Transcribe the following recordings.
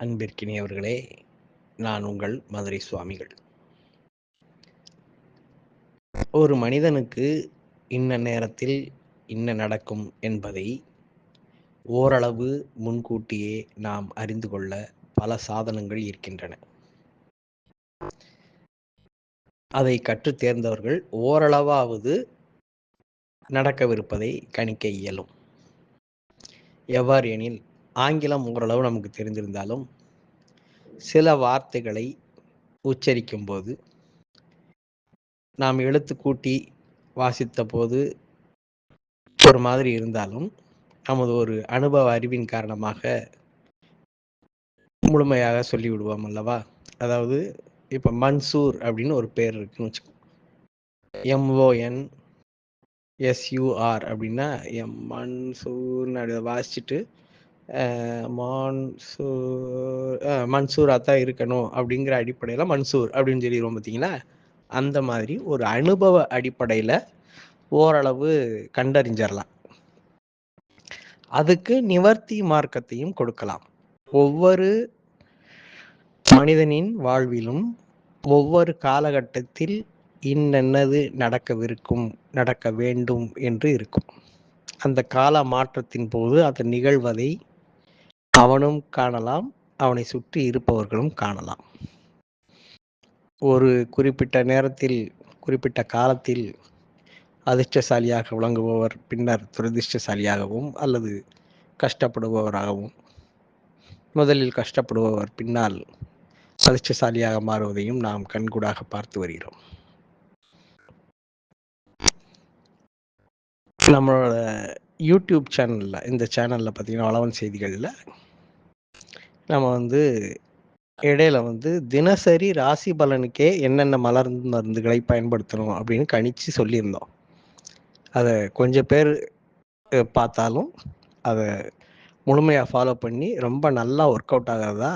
அன்பிற்கினியவர்களே நான் உங்கள் மதுரை சுவாமிகள். ஒரு மனிதனுக்கு இன்ன நேரத்தில் இன்ன நடக்கும் என்பதை ஓரளவு முன்கூட்டியே நாம் அறிந்து கொள்ள பல சாதனங்கள் இருக்கின்றன. அதை கற்று தேர்ந்தவர்கள் ஓரளவாவது நடக்கவிருப்பதை கணிக்க இயலும். எவ்வாறு எனில் ஆங்கிலம் ஓரளவு நமக்கு தெரிந்திருந்தாலும் சில வார்த்தைகளை உச்சரிக்கும் போது நாம் எழுத்து கூட்டி வாசித்த போது ஒரு மாதிரி இருந்தாலும் நமது ஒரு அனுபவ அறிவின் காரணமாக முழுமையாக சொல்லிவிடுவோம் அல்லவா? அதாவது இப்போ மன்சூர் அப்படின்னு ஒரு பேர் இருக்குன்னு வச்சுக்கோ. எம்ஓஎன் எஸ்யூஆர் அப்படின்னா எம் மன்சூர்னு அதை வாசிச்சுட்டு மான்சூர் மன்சூராக தான் இருக்கணும் அப்படிங்கிற அடிப்படையில் மன்சூர் அப்படின்னு சொல்லிடுவோம் பார்த்தீங்களா? அந்த மாதிரி ஒரு அனுபவ அடிப்படையில் ஓரளவு கண்டறிஞ்சிடலாம் அதுக்கு நிவர்த்தி மார்க்கத்தையும் கொடுக்கலாம். ஒவ்வொரு மனிதனின் வாழ்விலும் ஒவ்வொரு காலகட்டத்தில் இன்னென்னது நடக்கவிருக்கும் நடக்க வேண்டும் என்று இருக்கும். அந்த கால மாற்றத்தின் போது அது நிகழ்வதை அவனும் காணலாம் அவனை சுற்றி இருப்பவர்களும் காணலாம். ஒரு குறிப்பிட்ட நேரத்தில் குறிப்பிட்ட காலத்தில் அதிர்ஷ்டசாலியாக விளங்குபவர் பின்னர் துரதிர்ஷ்டசாலியாகவும் அல்லது கஷ்டப்படுபவராகவும் முதலில் கஷ்டப்படுபவர் பின்னால் அதிர்ஷ்டசாலியாக மாறுவதையும் நாம் கண்கூடாக பார்த்து வருகிறோம். நம்மளோட யூடியூப் சேனலில் இந்த சேனலில் பார்த்தீங்கன்னா வளவன் செய்திகளில் நம்ம வந்து இடையில வந்து தினசரி ராசி பலனுக்கே என்னென்ன மலர் மருந்துகளை பயன்படுத்தணும் அப்படின்னு கணிச்சு சொல்லியிருந்தோம். அதை கொஞ்சம் பேர் பார்த்தாலும் அதை முழுமையாக ஃபாலோ பண்ணி ரொம்ப நல்லா ஒர்க் அவுட் ஆகிறதா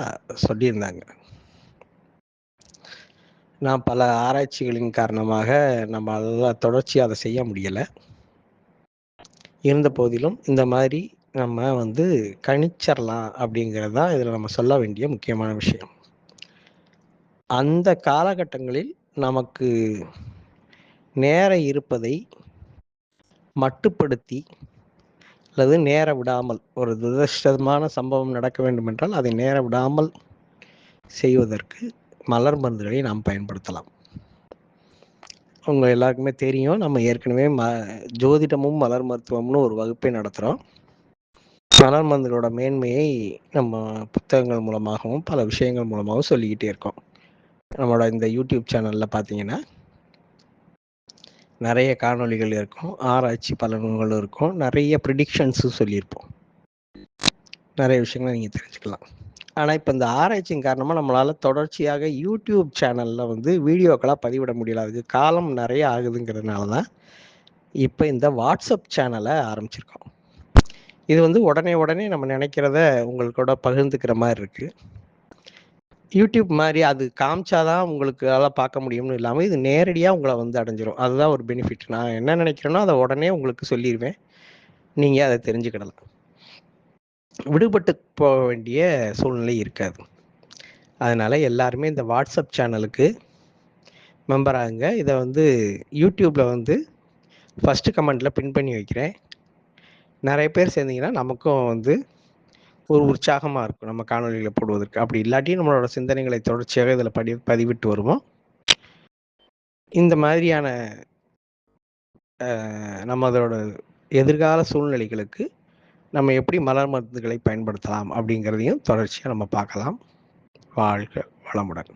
சொல்லியிருந்தாங்க. நான் பல ஆராய்ச்சிகளின் காரணமாக நம்ம அதெல்லாம் தொடர்ச்சியாக அதை செய்ய முடியலை. இருந்த போதிலும் இந்த மாதிரி நம்ம வந்து கணிச்சிடலாம் அப்படிங்கிறது தான் இதில் நம்ம சொல்ல வேண்டிய முக்கியமான விஷயம். அந்த காலகட்டங்களில் நமக்கு நேரம் இருப்பதை மட்டுப்படுத்தி அல்லது நேர விடாமல் ஒரு துரதிருஷ்டமான சம்பவம் நடக்க வேண்டும் என்றால் அதை நேர விடாமல் செய்வதற்கு மலர் மருந்துகளை நாம் பயன்படுத்தலாம். உங்கள் எல்லாருக்குமே தெரியும் நம்ம ஏற்கனவே ம ஜோதிடமும் மலர் மருத்துவம்னு ஒரு வகுப்பை நடத்துகிறோம் மலர் மேன்மையை நம்ம புத்தகங்கள் மூலமாகவும் பல விஷயங்கள் மூலமாகவும் சொல்லிக்கிட்டே இருக்கோம். நம்மளோட இந்த யூடியூப் சேனலில் பார்த்தீங்கன்னா நிறைய காணொளிகள் இருக்கும் ஆராய்ச்சி பலன்களும் இருக்கும் நிறைய ப்ரிடிக்ஷன்ஸும் சொல்லியிருப்போம். நிறைய விஷயங்களை நீங்கள் தெரிஞ்சுக்கலாம். ஆனால் இப்போ இந்த ஆராய்ச்சியின் காரணமாக நம்மளால் தொடர்ச்சியாக யூடியூப் சேனலில் வந்து வீடியோக்களாக பதிவிட முடியல. அதுக்கு காலம் நிறைய ஆகுதுங்கிறதுனால தான் இப்போ இந்த வாட்ஸ்அப் சேனலை ஆரம்பிச்சிருக்கோம். இது வந்து உடனே உடனே நம்ம நினைக்கிறத உங்களுக்கூட பகிர்ந்துக்கிற மாதிரி இருக்குது யூடியூப் மாதிரி அது காமிச்சாதான் உங்களுக்கு அதெல்லாம் பார்க்க முடியும்னு இல்லாமல் இது நேரடியாக உங்களை வந்து அடைஞ்சிரும். அதுதான் ஒரு பெனிஃபிட் நான் என்ன நினைக்கிறேனோ அதை உடனே உங்களுக்கு சொல்லிடுவேன் நீங்கள் அதை தெரிஞ்சுக்கிடலாம். விடுபட்டு போக வேண்டிய சூழ்நிலை இருக்காது. அதனால் எல்லாருமே இந்த வாட்ஸ்அப் சேனலுக்கு மெம்பர் ஆகுங்க. இதை வந்து யூடியூப்பில் வந்து ஃபஸ்ட்டு கமெண்டில் பின் பண்ணி வைக்கிறேன். நிறைய பேர் சேர்ந்தீங்கன்னா நமக்கும் வந்து ஒரு உற்சாகமாக இருக்கும் நம்ம காணொலிகளை போடுவதற்கு. அப்படி இல்லாட்டி நம்மளோட சிந்தனைகளை தொடர்ச்சியாக இதில் படி பதிவிட்டு வருவோம். இந்த மாதிரியான நம்மளோட எதிர்கால சூழ்நிலைகளுக்கு நம்ம எப்படி மலர் மருந்துகளை பயன்படுத்தலாம் அப்படிங்கிறதையும் தொடர்ச்சியாக நம்ம பார்க்கலாம். வாழ்க வளமுடன்.